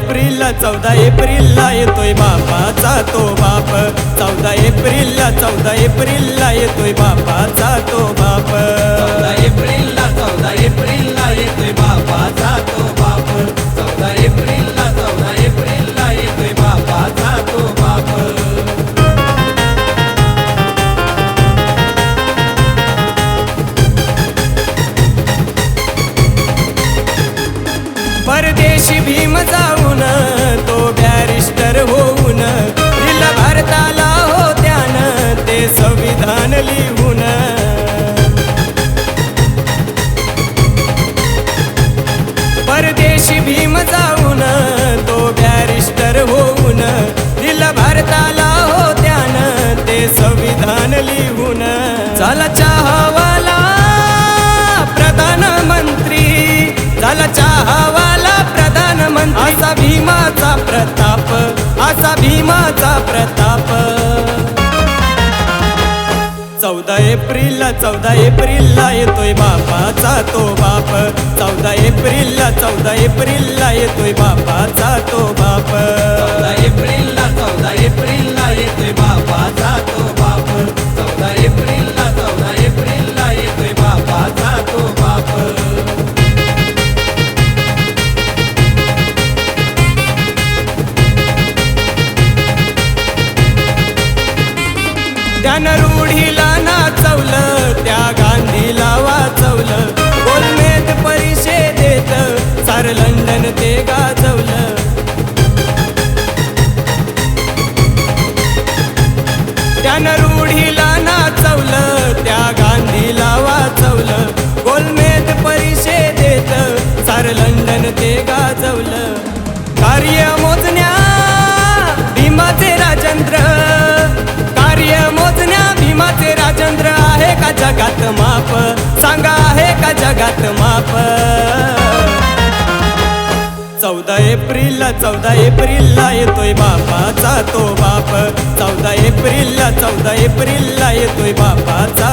एप्रिलला चौदा एप्रिलला येतोय बापाचा तो बाप. चौदा एप्रिलला चौदा एप्रिलला येतोय बापाचा तो बाप. चौदा एप्रिलला चौदा एप्रिलला येतोय बापाचा तो बाप. चौदा एप्रिलला चौदा एप्रिलला येतोय बापाचा तो बाप. परदेशी भी जाऊन तो बॅरिस्टर होऊन दिल भारताला हो त्यानं ते संविधान लिहून. परदेशी भीम जाऊन तो बॅरिस्टर होऊन दिल भारताला हो त्यानं ते संविधान लिहून. झाला चहावाला प्रधानमंत्री झाला चहावा असा भीमाचा प्रताप असा भीमाचा प्रताप. चौदा एप्रिलला चौदा एप्रिलला येतोय बापाचा तो बाप. चौदा एप्रिलला चौदा एप्रिलला येतोय बापाचा तो त्यानं रूढीला नाचवलं त्या गांधीला वाचवलं. गोलमेज परिषदेत सार लंडन ते गाजवलं. त्यानं रूढीला नाचवलं त्या गांधीला वाचवलं. गोलमेज परिषदेत सार लंडन ते गाजवलं. कार्य चौदा एप्रिलला येतोय बापाचा तो बाप. चौदा एप्रिलला चौदा एप्रिलला येतोय बापाचा